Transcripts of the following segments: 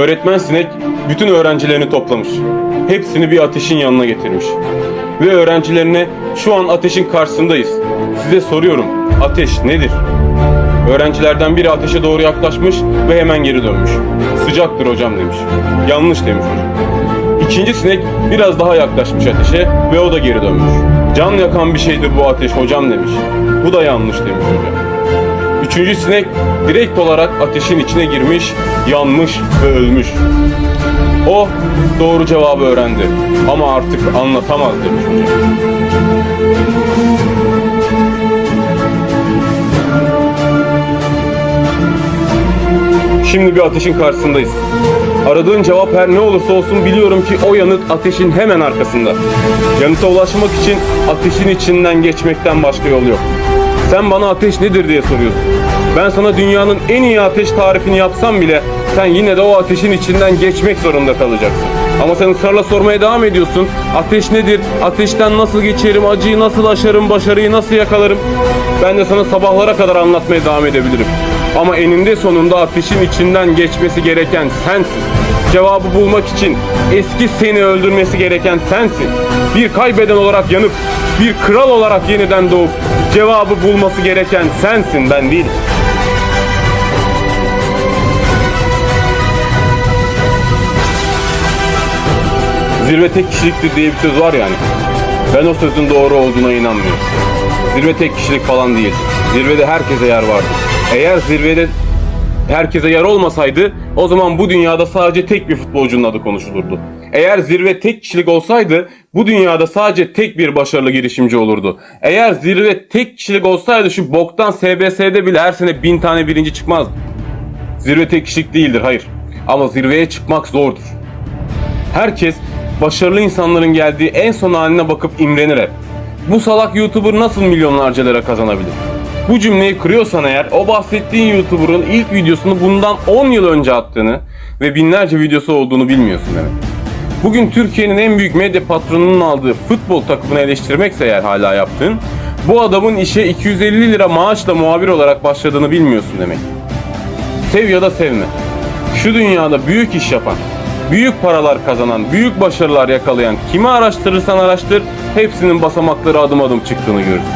Öğretmen sinek bütün öğrencilerini toplamış. Hepsini bir ateşin yanına getirmiş. Ve öğrencilerine şu an ateşin karşısındayız. Size soruyorum ateş nedir? Öğrencilerden biri ateşe doğru yaklaşmış ve hemen geri dönmüş. Sıcaktır hocam demiş. Yanlış demiş hocam. İkinci sinek biraz daha yaklaşmış ateşe ve o da geri dönmüş. Can yakan bir şeydir bu ateş hocam demiş. Bu da yanlış demiş hocam. Üçüncü sinek direkt olarak ateşin içine girmiş, yanmış ve ölmüş. O doğru cevabı öğrendi ama artık anlatamaz demiş hocam. Şimdi bir ateşin karşısındayız. Aradığın cevap her ne olursa olsun biliyorum ki o yanıt ateşin hemen arkasında. Yanıta ulaşmak için ateşin içinden geçmekten başka yol yok. Sen bana ateş nedir diye soruyorsun. Ben sana dünyanın en iyi ateş tarifini yapsam bile sen yine de o ateşin içinden geçmek zorunda kalacaksın. Ama sen ısrarla sormaya devam ediyorsun. Ateş nedir? Ateşten nasıl geçerim? Acıyı nasıl aşarım? Başarıyı nasıl yakalarım? Ben de sana sabahlara kadar anlatmaya devam edebilirim. Ama eninde sonunda ateşin içinden geçmesi gereken sensin. Cevabı bulmak için eski seni öldürmesi gereken sensin. Bir kaybeden olarak yanıp bir kral olarak yeniden doğup cevabı bulması gereken sensin ben değil. Zirve tek kişiliktir diye bir söz var yani. Ben o sözün doğru olduğuna inanmıyorum. Zirve tek kişilik falan değil. Zirvede herkese yer vardır. Eğer zirvede herkese yer olmasaydı o zaman bu dünyada sadece tek bir futbolcunun adı konuşulurdu. Eğer zirve tek kişilik olsaydı bu dünyada sadece tek bir başarılı girişimci olurdu. Eğer zirve tek kişilik olsaydı şu boktan SBS'de bile her sene bin tane birinci çıkmazdı. Zirve tek kişilik değildir hayır. Ama zirveye çıkmak zordur. Herkes başarılı insanların geldiği en son haline bakıp imrenir hep. Bu salak YouTuber nasıl milyonlarca lira kazanabilir? Bu cümleyi kırıyorsan eğer o bahsettiğin YouTuber'ın ilk videosunu bundan 10 yıl önce attığını ve binlerce videosu olduğunu bilmiyorsun demek. Bugün Türkiye'nin en büyük medya patronunun aldığı futbol takımını eleştirmekse eğer hala yaptığın, bu adamın işe 250 lira maaşla muhabir olarak başladığını bilmiyorsun demek. Sev ya da sevme. Şu dünyada büyük iş yapan, büyük paralar kazanan, büyük başarılar yakalayan kimi araştırırsan araştır, hepsinin basamakları adım adım çıktığını görürsün.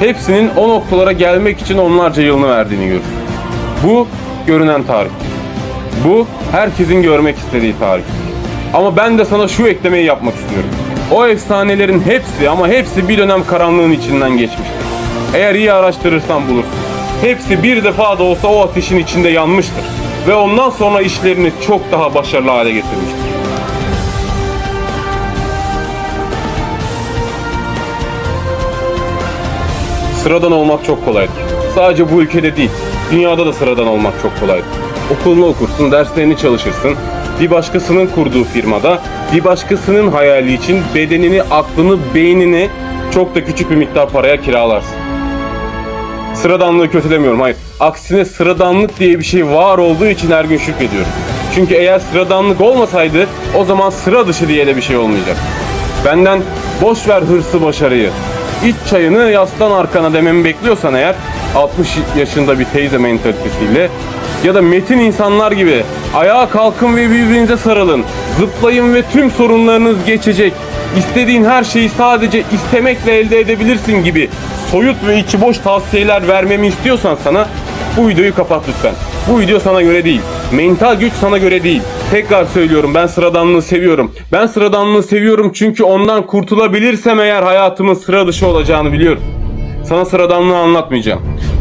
Hepsinin o noktalara gelmek için onlarca yılını verdiğini görürsün. Bu görünen tarih. Bu herkesin görmek istediği tarih. Ama ben de sana şu eklemeyi yapmak istiyorum. O efsanelerin hepsi ama hepsi bir dönem karanlığın içinden geçmiştir. Eğer iyi araştırırsan bulursun. Hepsi bir defa da olsa o ateşin içinde yanmıştır. Ve ondan sonra işlerini çok daha başarılı hale getirmiştir. Sıradan olmak çok kolaydır. Sadece bu ülkede değil, dünyada da sıradan olmak çok kolaydır. Okulunu okursun, derslerini çalışırsın. Bir başkasının kurduğu firmada, bir başkasının hayali için bedenini, aklını, beynini çok da küçük bir miktar paraya kiralarsın. Sıradanlığı kötülemiyorum hayır. Aksine sıradanlık diye bir şey var olduğu için her gün şükrediyorum. Çünkü eğer sıradanlık olmasaydı o zaman sıra dışı diye de bir şey olmayacak. Benden boş ver hırsı başarıyı. İç çayını yaslan arkana dememi bekliyorsan eğer 60 yaşında bir teyze mentalitesiyle ya da metin insanlar gibi ayağa kalkın ve birbirinize sarılın. Zıplayın ve tüm sorunlarınız geçecek. İstediğin her şeyi sadece istemekle elde edebilirsin gibi soyut ve içi boş tavsiyeler vermemi istiyorsan sana bu videoyu kapat lütfen. Bu video sana göre değil. Mental güç sana göre değil. Tekrar söylüyorum ben sıradanlığı seviyorum. Ben sıradanlığı seviyorum çünkü ondan kurtulabilirsem eğer hayatımın sıra dışı olacağını biliyorum. Sana sıradanlığı anlatmayacağım.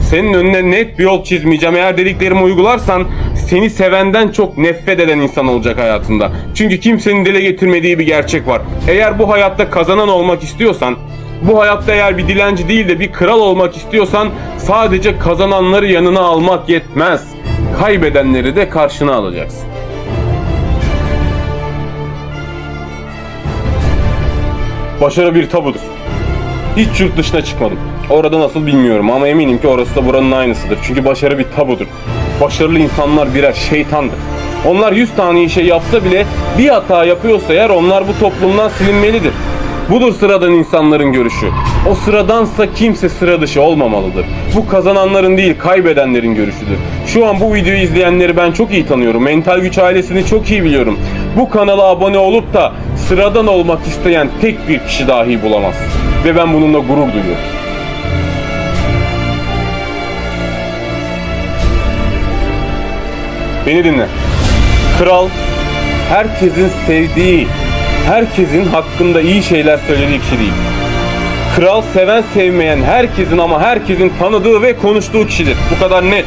Senin önüne net bir yol çizmeyeceğim. Eğer dediklerimi uygularsan seni sevenden çok nefret eden insan olacak hayatında. Çünkü kimsenin dile getirmediği bir gerçek var. Eğer bu hayatta kazanan olmak istiyorsan, bu hayatta eğer bir dilenci değil de bir kral olmak istiyorsan sadece kazananları yanına almak yetmez. Kaybedenleri de karşına alacaksın. Başarı bir tabudur. Hiç yurt dışına çıkmadım. Orada nasıl bilmiyorum ama eminim ki orası da buranın aynısıdır. Çünkü başarı bir tabudur. Başarılı insanlar birer şeytandır. Onlar 100 tane iyi şey yapsa bile bir hata yapıyorsa eğer onlar bu toplumdan silinmelidir. Budur sıradan insanların görüşü. O sıradansa kimse sıra dışı olmamalıdır. Bu kazananların değil kaybedenlerin görüşüdür. Şu an bu videoyu izleyenleri ben çok iyi tanıyorum. Mental Güç ailesini çok iyi biliyorum. Bu kanala abone olup da sıradan olmak isteyen tek bir kişi dahi bulamaz. Ve ben bununla gurur duyuyorum. Beni dinle. Kral herkesin sevdiği, herkesin hakkında iyi şeyler söylediği kişi değil. Kral seven sevmeyen herkesin ama herkesin tanıdığı ve konuştuğu kişidir. Bu kadar net.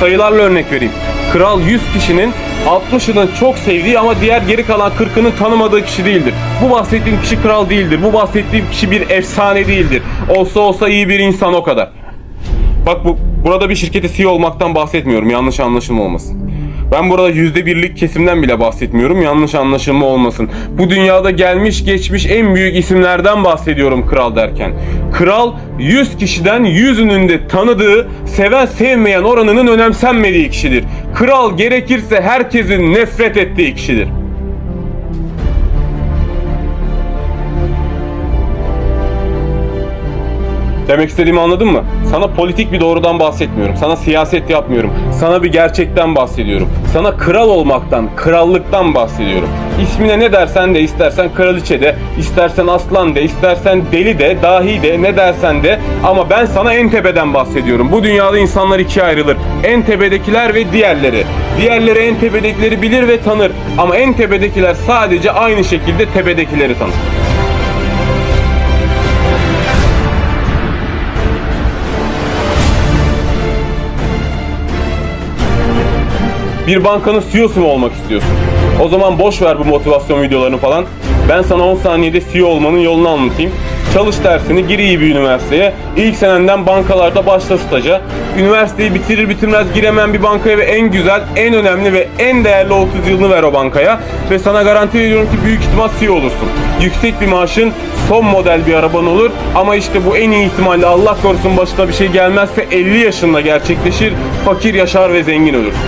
Sayılarla örnek vereyim. Kral 100 kişinin 60'ının çok sevdiği ama diğer geri kalan 40'ının tanımadığı kişi değildir. Bu bahsettiğim kişi kral değildir. Bu bahsettiğim kişi bir efsane değildir. Olsa olsa iyi bir insan o kadar. Bak bu burada bir şirkete CEO olmaktan bahsetmiyorum. Yanlış anlaşılma olmasın. Ben burada yüzde birlik kesimden bile bahsetmiyorum. Yanlış anlaşılma olmasın. Bu dünyada gelmiş geçmiş en büyük isimlerden bahsediyorum kral derken. Kral 100 kişiden 100'ünün de tanıdığı, seven sevmeyen oranının önemsenmediği kişidir. Kral gerekirse herkesin nefret ettiği kişidir. Demek istediğimi anladın mı? Sana politik bir doğrudan bahsetmiyorum. Sana siyaset yapmıyorum. Sana bir gerçekten bahsediyorum. Sana kral olmaktan, krallıktan bahsediyorum. İsmine ne dersen de istersen kraliçe de, istersen aslan de, istersen deli de, dahi de, ne dersen de ama ben sana en tepeden bahsediyorum. Bu dünyada insanlar ikiye ayrılır. En tepedekiler ve diğerleri. Diğerleri en tepedekileri bilir ve tanır ama en tepedekiler sadece aynı şekilde tepedekileri tanır. Bir bankanın CEO'su mu olmak istiyorsun? O zaman boş ver bu motivasyon videolarını falan. Ben sana 10 saniyede CEO olmanın yolunu anlatayım. Çalış dersini, gir iyi bir üniversiteye. İlk senenden bankalarda başla staja. Üniversiteyi bitirir bitirmez giremen bir bankaya ve en güzel, en önemli ve en değerli 30 yılını ver o bankaya. Ve sana garanti ediyorum ki büyük ihtimal CEO olursun. Yüksek bir maaşın, son model bir araban olur. Ama işte bu en iyi ihtimalle Allah korusun başına bir şey gelmezse 50 yaşında gerçekleşir. Fakir yaşar ve zengin ölürsün.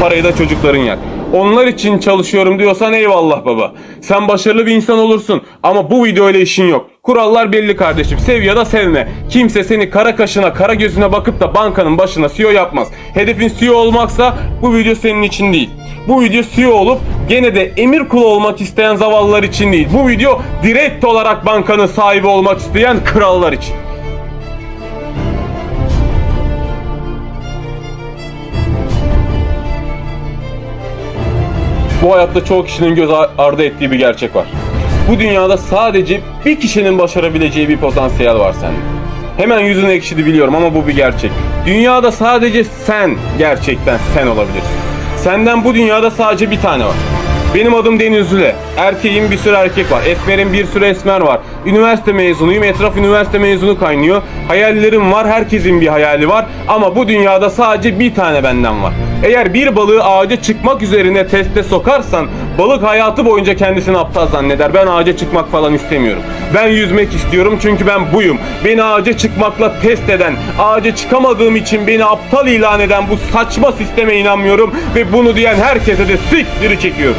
Parayı da çocukların yer. Onlar için çalışıyorum diyorsan eyvallah baba. Sen başarılı bir insan olursun ama bu video ile işin yok. Kurallar belli kardeşim. Sev ya da sevme. Kimse seni kara kaşına, kara gözüne bakıp da bankanın başına CEO yapmaz. Hedefin CEO olmaksa bu video senin için değil. Bu video CEO olup gene de emir kulu olmak isteyen zavallılar için değil. Bu video direkt olarak bankanın sahibi olmak isteyen krallar için. Bu hayatta çoğu kişinin göz ardı ettiği bir gerçek var. Bu dünyada sadece bir kişinin başarabileceği bir potansiyel var sende. Hemen yüzün ekşidi biliyorum ama bu bir gerçek. Dünyada sadece sen gerçekten sen olabilirsin. Senden bu dünyada sadece bir tane var. Benim adım Deniz Züle. Erkeğim bir sürü erkek var. Esmerim bir sürü esmer var. Üniversite mezunuyum. Etraf üniversite mezunu kaynıyor. Hayallerim var. Herkesin bir hayali var. Ama bu dünyada sadece bir tane benden var. Eğer bir balığı ağaca çıkmak üzerine teste sokarsan balık hayatı boyunca kendisini aptal zanneder. Ben ağaca çıkmak falan istemiyorum. Ben yüzmek istiyorum çünkü ben buyum. Beni ağaca çıkmakla test eden, ağaca çıkamadığım için beni aptal ilan eden bu saçma sisteme inanmıyorum ve bunu diyen herkese de siktiri çekiyorum.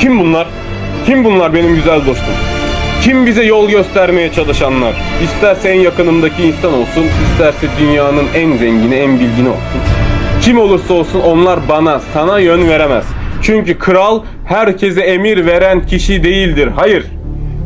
Kim bunlar? Kim bunlar benim güzel dostum? Kim bize yol göstermeye çalışanlar? İsterse en yakınımdaki insan olsun, isterse dünyanın en zengini, en bilgini olsun. Kim olursa olsun onlar bana, sana yön veremez. Çünkü kral herkese emir veren kişi değildir. Hayır.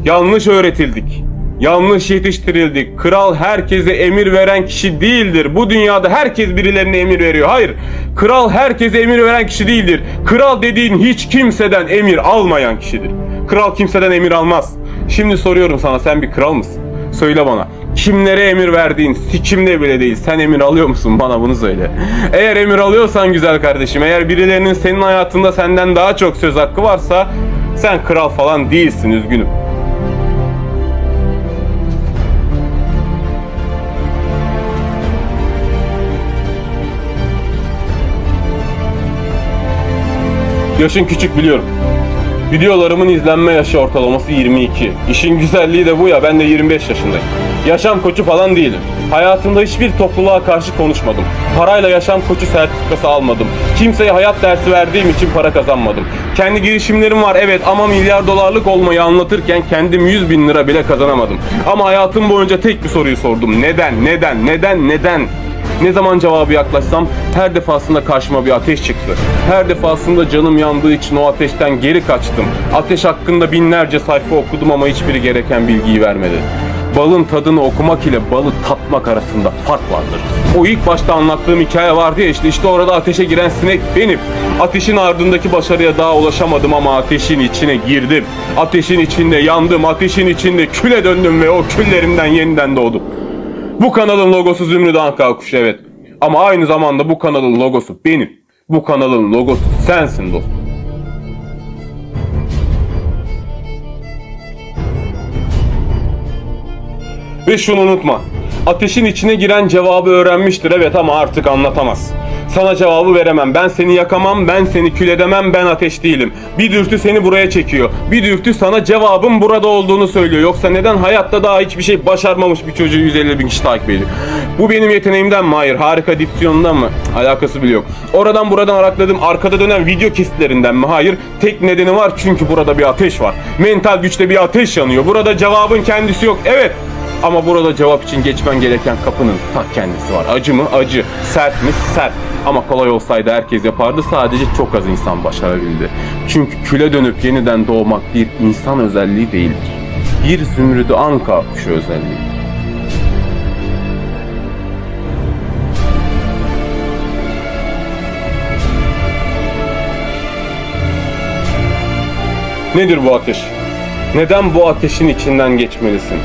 Yanlış öğretildik. Yanlış yetiştirildik. Kral herkese emir veren kişi değildir. Bu dünyada herkes birilerine emir veriyor. Hayır. Kral herkese emir veren kişi değildir. Kral dediğin hiç kimseden emir almayan kişidir. Kral kimseden emir almaz. Şimdi soruyorum sana sen bir kral mısın? Söyle bana. Kimlere emir verdiğin sikimde bile değil. Sen emir alıyor musun? Bana bunu söyle. Eğer emir alıyorsan güzel kardeşim. Eğer birilerinin senin hayatında senden daha çok söz hakkı varsa sen kral falan değilsin üzgünüm. Yaşın küçük biliyorum. Videolarımın izlenme yaşı ortalaması 22. İşin güzelliği de bu ya ben de 25 yaşındayım. Yaşam koçu falan değilim. Hayatımda hiçbir topluluğa karşı konuşmadım. Parayla yaşam koçu sertifikası almadım. Kimseye hayat dersi verdiğim için para kazanmadım. Kendi girişimlerim var evet ama milyar dolarlık olmayı anlatırken kendim 100 bin lira bile kazanamadım. Ama hayatım boyunca tek bir soruyu sordum. Neden, neden, neden, neden? Ne zaman cevabı yaklaşsam her defasında karşıma bir ateş çıktı. Her defasında canım yandığı için o ateşten geri kaçtım. Ateş hakkında binlerce sayfa okudum ama hiçbiri gereken bilgiyi vermedi. Balın tadını okumak ile balı tatmak arasında fark vardır. O ilk başta anlattığım hikaye vardı ya işte işte orada ateşe giren sinek benim. Ateşin ardındaki başarıya daha ulaşamadım ama ateşin içine girdim. Ateşin içinde yandım, ateşin içinde küle döndüm ve o küllerimden yeniden doğdum. Bu kanalın logosu Zümrüt Anka Kuşu evet. Ama aynı zamanda bu kanalın logosu benim. Bu kanalın logosu sensin dostum. Ve şunu unutma. Ateşin içine giren cevabı öğrenmiştir evet ama artık anlatamaz. Sana cevabı veremem. Ben seni yakamam, ben seni kül edemem, ben ateş değilim. Bir dürtü seni buraya çekiyor. Bir dürtü sana cevabın burada olduğunu söylüyor. Yoksa neden hayatta daha hiçbir şey başarmamış bir çocuğu 150 bin kişi takip ediyor? Bu benim yeteneğimden mi? Hayır. Harika diksiyonundan mı? Alakası bile yok. Oradan buradan arakladım. Arkada dönen video kesitlerinden mi? Hayır. Tek nedeni var çünkü burada bir ateş var. Mental güçte bir ateş yanıyor. Burada cevabın kendisi yok. Evet. Ama burada cevap için geçmen gereken kapının ta kendisi var. Acı mı? Acı. Sert mi? Sert. Ama kolay olsaydı herkes yapardı. Sadece çok az insan başarabildi. Çünkü küle dönüp yeniden doğmak bir insan özelliği değildir. Bir zümrüdü anka kuşu özelliği. Nedir bu ateş? Neden bu ateşin içinden geçmelisin?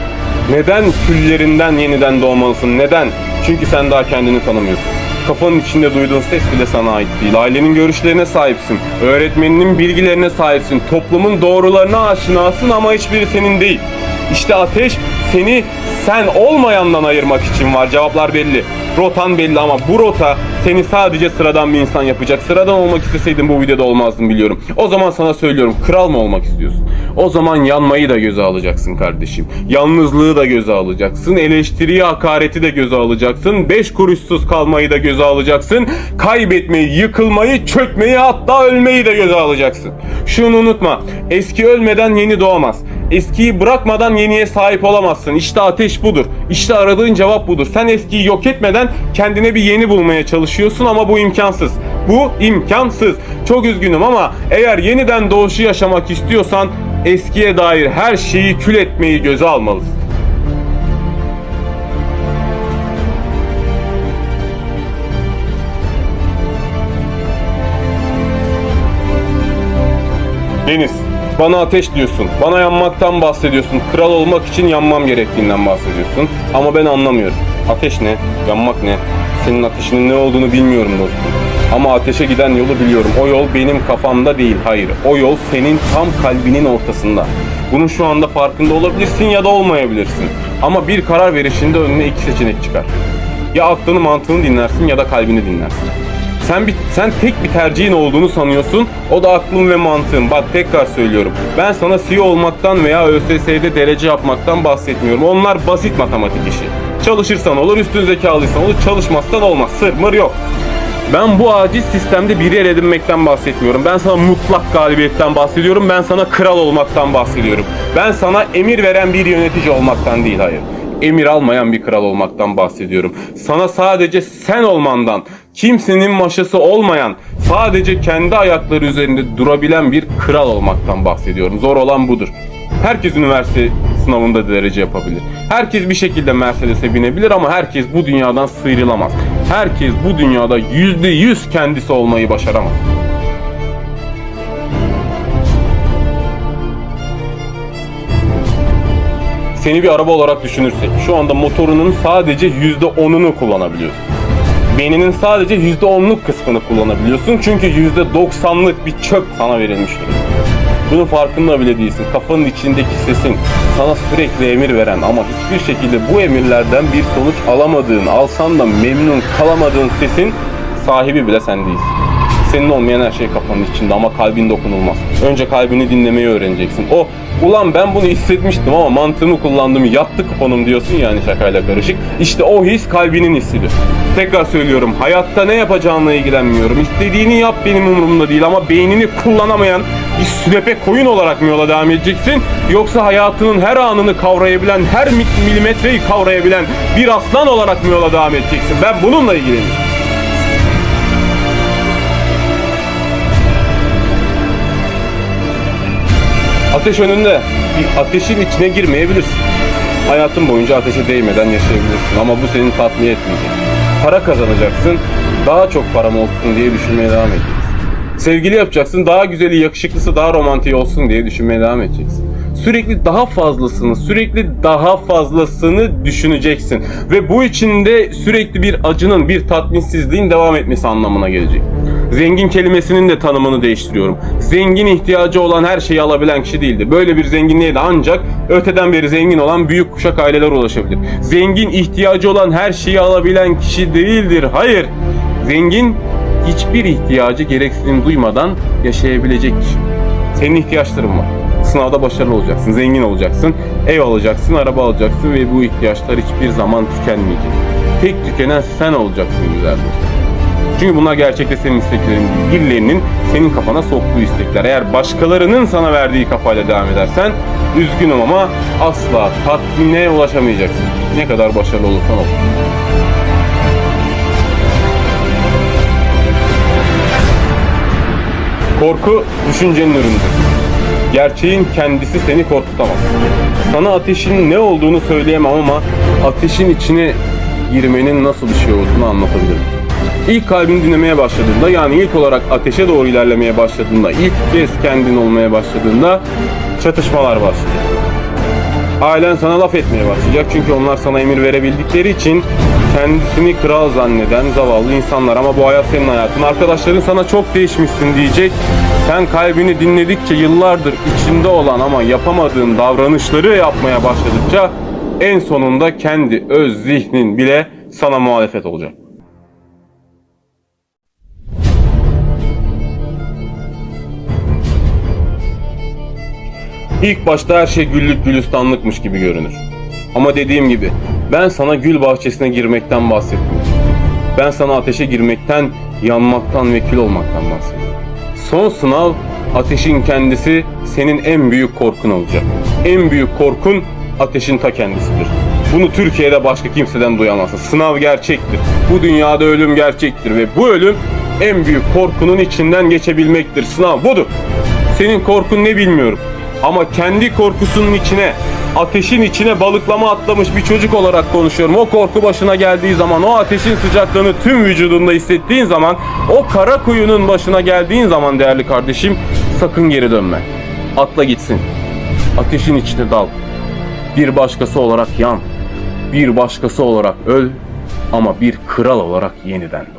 Neden küllerinden yeniden doğmalısın? Neden? Çünkü sen daha kendini tanımıyorsun. Kafanın içinde duyduğun ses bile sana ait değil. Ailenin görüşlerine sahipsin. Öğretmeninin bilgilerine sahipsin. Toplumun doğrularına aşinasın ama hiçbiri senin değil. İşte ateş seni sen olmayandan ayırmak için var. Cevaplar belli. Rotan belli ama bu rota seni sadece sıradan bir insan yapacak. Sıradan olmak isteseydin bu videoda olmazdın biliyorum. O zaman sana söylüyorum kral mı olmak istiyorsun? O zaman yanmayı da göze alacaksın kardeşim. Yalnızlığı da göze alacaksın. Eleştiriyi, hakareti de göze alacaksın. Beş kuruşsuz kalmayı da göze alacaksın. Kaybetmeyi, yıkılmayı, çökmeyi hatta ölmeyi de göze alacaksın. Şunu unutma. Eski ölmeden yeni doğamaz. Eskiyi bırakmadan yeniye sahip olamazsın. İşte ateş budur. İşte aradığın cevap budur. Sen eskiyi yok etmeden kendine bir yeni bulmaya çalışıyorsun ama bu imkansız. Bu imkansız. Çok üzgünüm ama eğer yeniden doğuşu yaşamak istiyorsan eskiye dair her şeyi kül etmeyi göze almalısın. Deniz, bana ateş diyorsun. Bana yanmaktan bahsediyorsun. Kral olmak için yanmam gerektiğinden bahsediyorsun. Ama ben anlamıyorum. Ateş ne? Yanmak ne? Senin ateşinin ne olduğunu bilmiyorum dostum. Ama ateşe giden yolu biliyorum. O yol benim kafamda değil. Hayır. O yol senin tam kalbinin ortasında. Bunun şu anda farkında olabilirsin ya da olmayabilirsin. Ama bir karar verişinde önüne iki seçenek çıkar. Ya aklını mantığını dinlersin ya da kalbini dinlersin. Sen bir sen tek bir tercihin olduğunu sanıyorsun. O da aklın ve mantığın. Bak tekrar söylüyorum. Ben sana CEO olmaktan veya ÖSS'de derece yapmaktan bahsetmiyorum. Onlar basit matematik işi. Çalışırsan olur, üstün zekalıysan olur, çalışmazsan olmaz. Sır mır yok. Ben bu aciz sistemde bir yer edinmekten bahsetmiyorum. Ben sana mutlak galibiyetten bahsediyorum. Ben sana kral olmaktan bahsediyorum. Ben sana emir veren bir yönetici olmaktan değil hayır. Emir almayan bir kral olmaktan bahsediyorum. Sana sadece sen olmandan, kimsenin maşası olmayan, sadece kendi ayakları üzerinde durabilen bir kral olmaktan bahsediyorum. Zor olan budur. Herkes üniversite sınavında derece yapabilir. Herkes bir şekilde Mercedes'e binebilir ama herkes bu dünyadan sıyrılamaz. Herkes bu dünyada yüzde yüz kendisi olmayı başaramaz. Seni bir araba olarak düşünürsek şu anda motorunun sadece yüzde onunu kullanabiliyorsun. Beyninin sadece yüzde onluk kısmını kullanabiliyorsun çünkü yüzde doksanlık bir çöp sana verilmiş durumda. Bunun farkında bile değilsin. Kafanın içindeki sesin sana sürekli emir veren ama hiçbir şekilde bu emirlerden bir sonuç alamadığın, alsan da memnun kalamadığın sesin sahibi bile sen değilsin. Senin olmayan her şey kafanın içinde ama kalbin dokunulmaz. Önce kalbini dinlemeyi öğreneceksin. O ulan ben bunu hissetmiştim ama mantığımı kullandım yattı kuponum diyorsun yani şakayla karışık. İşte o his kalbinin hissidir. Tekrar söylüyorum hayatta ne yapacağınla ilgilenmiyorum. İstediğini yap benim umurumda değil ama beynini kullanamayan bir sünepe koyun olarak mı yola devam edeceksin? Yoksa hayatının her anını kavrayabilen, her milimetreyi kavrayabilen bir aslan olarak mı yola devam edeceksin? Ben bununla ilgileniyorum. Ateş önünde. Bir ateşin içine girmeyebilirsin. Hayatın boyunca ateşe değmeden yaşayabilirsin ama bu seni tatmin etmeyecek. Para kazanacaksın, daha çok param olsun diye düşünmeye devam edeceksin. Sevgili yapacaksın, daha güzeli, yakışıklısı, daha romantik olsun diye düşünmeye devam edeceksin. Sürekli daha fazlasını, sürekli daha fazlasını düşüneceksin. Ve bu içinde sürekli bir acının, bir tatminsizliğin devam etmesi anlamına gelecek. Zengin kelimesinin de tanımını değiştiriyorum. Zengin ihtiyacı olan her şeyi alabilen kişi değildir. Böyle bir zenginliğe de ancak öteden beri zengin olan büyük kuşak aileler ulaşabilir. Zengin ihtiyacı olan her şeyi alabilen kişi değildir. Hayır. Zengin hiçbir ihtiyacı gereksinim duymadan yaşayabilecek kişi. Senin ihtiyaçların var. Sınavda başarılı olacaksın, zengin olacaksın, ev alacaksın, araba alacaksın ve bu ihtiyaçlar hiçbir zaman tükenmeyecek. Tek tükenen sen olacaksın güzel dostum. Çünkü bunlar gerçekte senin isteklerin. Birilerinin senin kafana soktuğu istekler. Eğer başkalarının sana verdiği kafayla devam edersen üzgünüm ama asla tatmine ulaşamayacaksın. Ne kadar başarılı olursan ol. Korku düşüncenin ürünüdür. Gerçeğin kendisi seni korkutamaz. Sana ateşin ne olduğunu söyleyemem ama ateşin içine girmenin nasıl bir şey olduğunu anlatabilirim. İlk kalbini dinlemeye başladığında yani ilk olarak ateşe doğru ilerlemeye başladığında, ilk kez kendin olmaya başladığında çatışmalar başlıyor. Ailen sana laf etmeye başlayacak çünkü onlar sana emir verebildikleri için kendisini kral zanneden zavallı insanlar ama bu hayat senin hayatın. Arkadaşların sana çok değişmişsin diyecek. Sen kalbini dinledikçe yıllardır içinde olan ama yapamadığın davranışları yapmaya başladıkça en sonunda kendi öz zihnin bile sana muhalefet olacak. İlk başta her şey güllük gülistanlıkmış gibi görünür. Ama dediğim gibi ben sana gül bahçesine girmekten bahsetmiyorum. Ben sana ateşe girmekten, yanmaktan ve kül olmaktan bahsediyorum. Son sınav ateşin kendisi senin en büyük korkun olacak. En büyük korkun ateşin ta kendisidir. Bunu Türkiye'de başka kimseden duyamazsın. Sınav gerçektir. Bu dünyada ölüm gerçektir ve bu ölüm en büyük korkunun içinden geçebilmektir. Sınav budur. Senin korkun ne bilmiyorum. Ama kendi korkusunun içine, ateşin içine balıklama atlamış bir çocuk olarak konuşuyorum. O korku başına geldiği zaman, o ateşin sıcaklığını tüm vücudunda hissettiğin zaman, o kara kuyunun başına geldiğin zaman değerli kardeşim, sakın geri dönme. Atla gitsin. Ateşin içine dal. Bir başkası olarak yan. Bir başkası olarak öl ama bir kral olarak yeniden doğ.